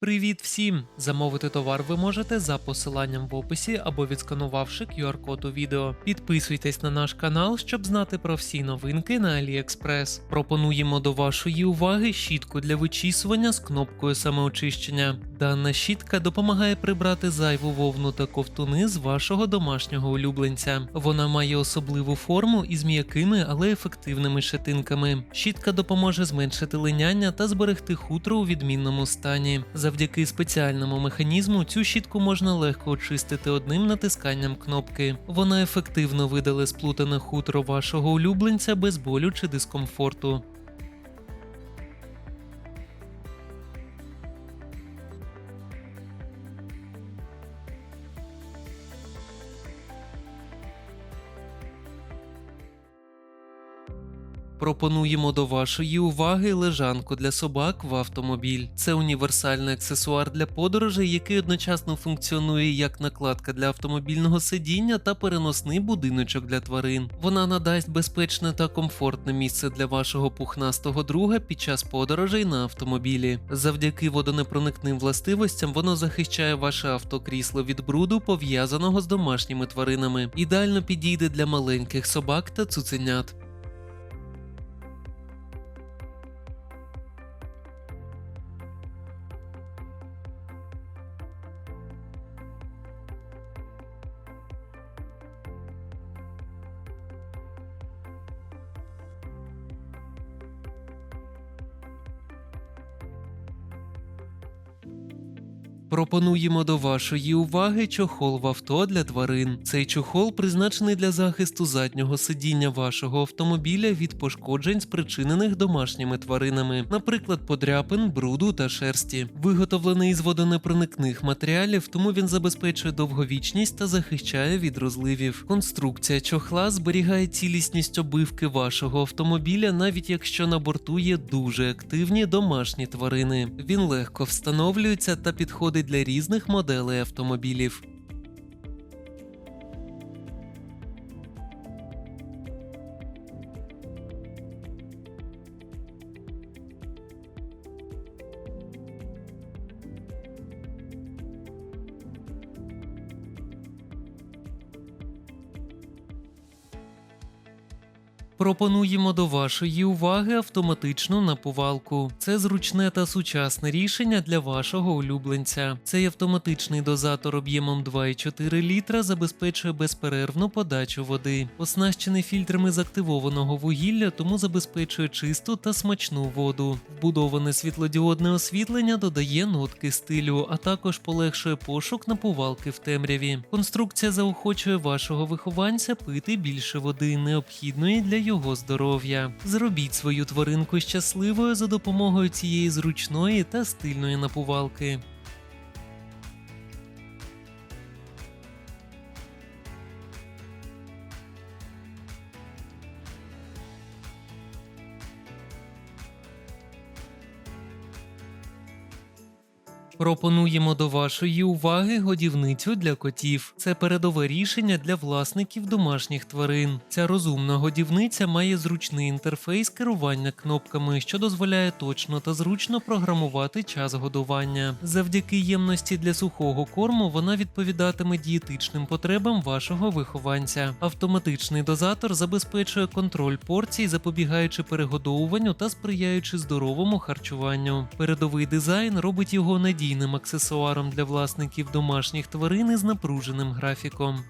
Привіт всім! Замовити товар ви можете за посиланням в описі або відсканувавши QR-код у відео. Підписуйтесь на наш канал, щоб знати про всі новинки на AliExpress. Пропонуємо до вашої уваги щітку для вичісування з кнопкою самоочищення. Дана щітка допомагає прибрати зайву вовну та ковтуни з вашого домашнього улюбленця. Вона має особливу форму із м'якими, але ефективними щетинками. Щітка допоможе зменшити линяння та зберегти хутро у відмінному стані. Завдяки спеціальному механізму цю щітку можна легко очистити одним натисканням кнопки. Вона ефективно видале сплутане хутро вашого улюбленця без болю чи дискомфорту. Пропонуємо до вашої уваги лежанку для собак в автомобіль. Це універсальний аксесуар для подорожей, який одночасно функціонує як накладка для автомобільного сидіння та переносний будиночок для тварин. Вона надасть безпечне та комфортне місце для вашого пухнастого друга під час подорожей на автомобілі. Завдяки водонепроникним властивостям воно захищає ваше автокрісло від бруду, пов'язаного з домашніми тваринами. Ідеально підійде для маленьких собак та цуценят. Пропонуємо до вашої уваги чохол в авто для тварин. Цей чохол призначений для захисту заднього сидіння вашого автомобіля від пошкоджень, спричинених домашніми тваринами, наприклад, подряпин, бруду та шерсті. Виготовлений із водонепроникних матеріалів, тому він забезпечує довговічність та захищає від розливів. Конструкція чохла зберігає цілісність обивки вашого автомобіля, навіть якщо на борту є дуже активні домашні тварини. Він легко встановлюється та підходить для різних моделей автомобілів. Пропонуємо до вашої уваги автоматичну напувалку. Це зручне та сучасне рішення для вашого улюбленця. Цей автоматичний дозатор об'ємом 2,4 літра забезпечує безперервну подачу води. Оснащений фільтрами з активованого вугілля, тому забезпечує чисту та смачну воду. Вбудоване світлодіодне освітлення додає нотки стилю, а також полегшує пошук напувалки в темряві. Конструкція заохочує вашого вихованця пити більше води, необхідної для його здоров'я. Зробіть свою тваринку щасливою за допомогою цієї зручної та стильної напувалки. Пропонуємо до вашої уваги годівницю для котів. Це передове рішення для власників домашніх тварин. Ця розумна годівниця має зручний інтерфейс керування кнопками, що дозволяє точно та зручно програмувати час годування. Завдяки ємності для сухого корму вона відповідатиме дієтичним потребам вашого вихованця. Автоматичний дозатор забезпечує контроль порцій, запобігаючи перегодовуванню та сприяючи здоровому харчуванню. Передовий дизайн робить його надійним аксесуаром для власників домашніх тварин із напруженим графіком.